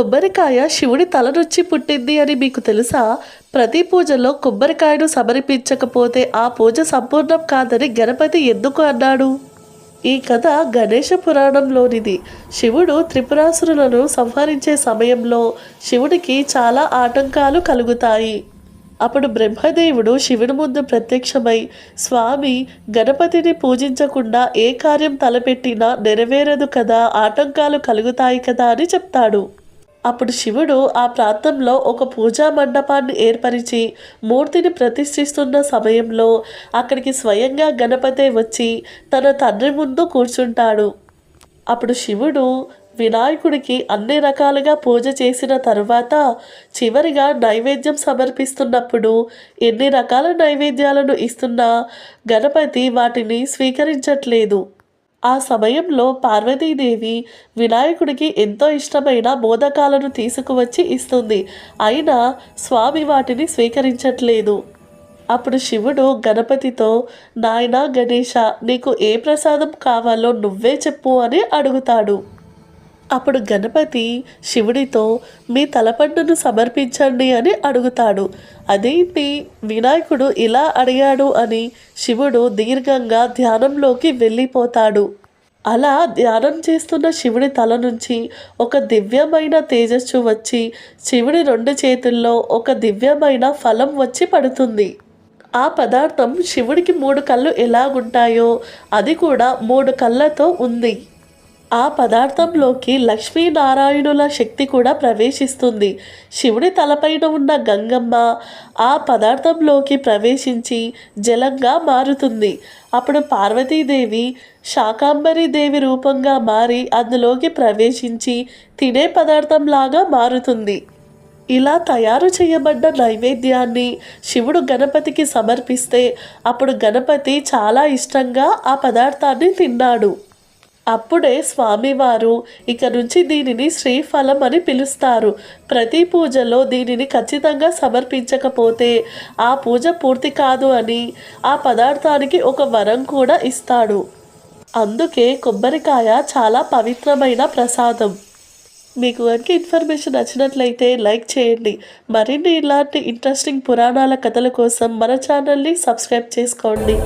కొబ్బరికాయ శివుడి తల నుంచి పుట్టింది అని మీకు తెలుసా? ప్రతి పూజలో కొబ్బరికాయను సమర్పించకపోతే ఆ పూజ సంపూర్ణం కాదని గణపతి ఎందుకు అన్నాడు? ఈ కథ గణేష పురాణంలోనిది. శివుడు త్రిపురాసురులను సంహరించే సమయంలో శివుడికి చాలా ఆటంకాలు కలుగుతాయి. అప్పుడు బ్రహ్మదేవుడు శివుని ముందు ప్రత్యక్షమై స్వామి గణపతిని పూజించకుండా ఏ కార్యం తలపెట్టినా నెరవేరదు కదా ఆటంకాలు కలుగుతాయి కదా అని చెప్తాడు. అప్పుడు శివుడు ఆ ప్రాంతంలో ఒక పూజా మండపాన్ని ఏర్పరిచి మూర్తిని ప్రతిష్ఠిస్తున్న సమయంలో అక్కడికి స్వయంగా గణపతే వచ్చి తన తండ్రి ముందు కూర్చుంటాడు. అప్పుడు శివుడు వినాయకుడికి అన్ని రకాలుగా పూజ చేసిన తరువాత చివరిగా నైవేద్యం సమర్పిస్తున్నప్పుడు ఎన్ని రకాల నైవేద్యాలను ఇస్తున్నా గణపతి వాటిని స్వీకరించట్లేదు. ఆ సమయంలో పార్వతీదేవి వినాయకుడికి ఎంతో ఇష్టమైన మోదకాలను తీసుకువచ్చి ఇస్తుంది. అయినా స్వామి వాటిని స్వీకరించట్లేదు. అప్పుడు శివుడు గణపతితో నాయన గణేష నీకు ఏ ప్రసాదం కావాలో నువ్వే చెప్పు అని అడుగుతాడు. అప్పుడు గణపతి శివుడితో మీ తలపండును సమర్పించండి అని అడుగుతాడు. అదేంటి వినాయకుడు ఇలా అడిగాడు అని శివుడు దీర్ఘంగా ధ్యానంలోకి వెళ్ళిపోతాడు. అలా ధ్యానం చేస్తున్న శివుడి తల నుంచి ఒక దివ్యమైన తేజస్సు వచ్చి శివుడి రెండు చేతుల్లో ఒక దివ్యమైన ఫలం వచ్చి పడుతుంది. ఆ పదార్థం శివుడికి మూడు కళ్ళు ఎలాగుంటాయో అది కూడా మూడు కళ్ళతో ఉంది. ఆ పదార్థంలోకి లక్ష్మీనారాయణుల శక్తి కూడా ప్రవేశిస్తుంది. శివుడి తలపైన ఉన్న గంగమ్మ ఆ పదార్థంలోకి ప్రవేశించి జలంగా మారుతుంది. అప్పుడు పార్వతీదేవి శాకాంబరి దేవి రూపంగా మారి అందులోకి ప్రవేశించి తినే పదార్థంలాగా మారుతుంది. ఇలా తయారు చేయబడ్డ నైవేద్యాన్ని శివుడు గణపతికి సమర్పిస్తే అప్పుడు గణపతి చాలా ఇష్టంగా ఆ పదార్థాన్ని తిన్నాడు. అప్పుడే స్వామివారు ఇక నుంచి దీనిని శ్రీఫలం అని పిలుస్తారు. ప్రతి పూజలో దీనిని ఖచ్చితంగా సమర్పించకపోతే ఆ పూజ పూర్తి కాదు అని ఆ పదార్థానికి ఒక వరం కూడా ఇస్తాడు. అందుకే కొబ్బరికాయ చాలా పవిత్రమైన ప్రసాదం. మీకు కనుక ఇన్ఫర్మేషన్ నచ్చినట్లయితే లైక్ చేయండి. మరిన్ని ఇలాంటి ఇంట్రెస్టింగ్ పురాణాల కథల కోసం మన ఛానల్ని సబ్స్క్రైబ్ చేసుకోండి.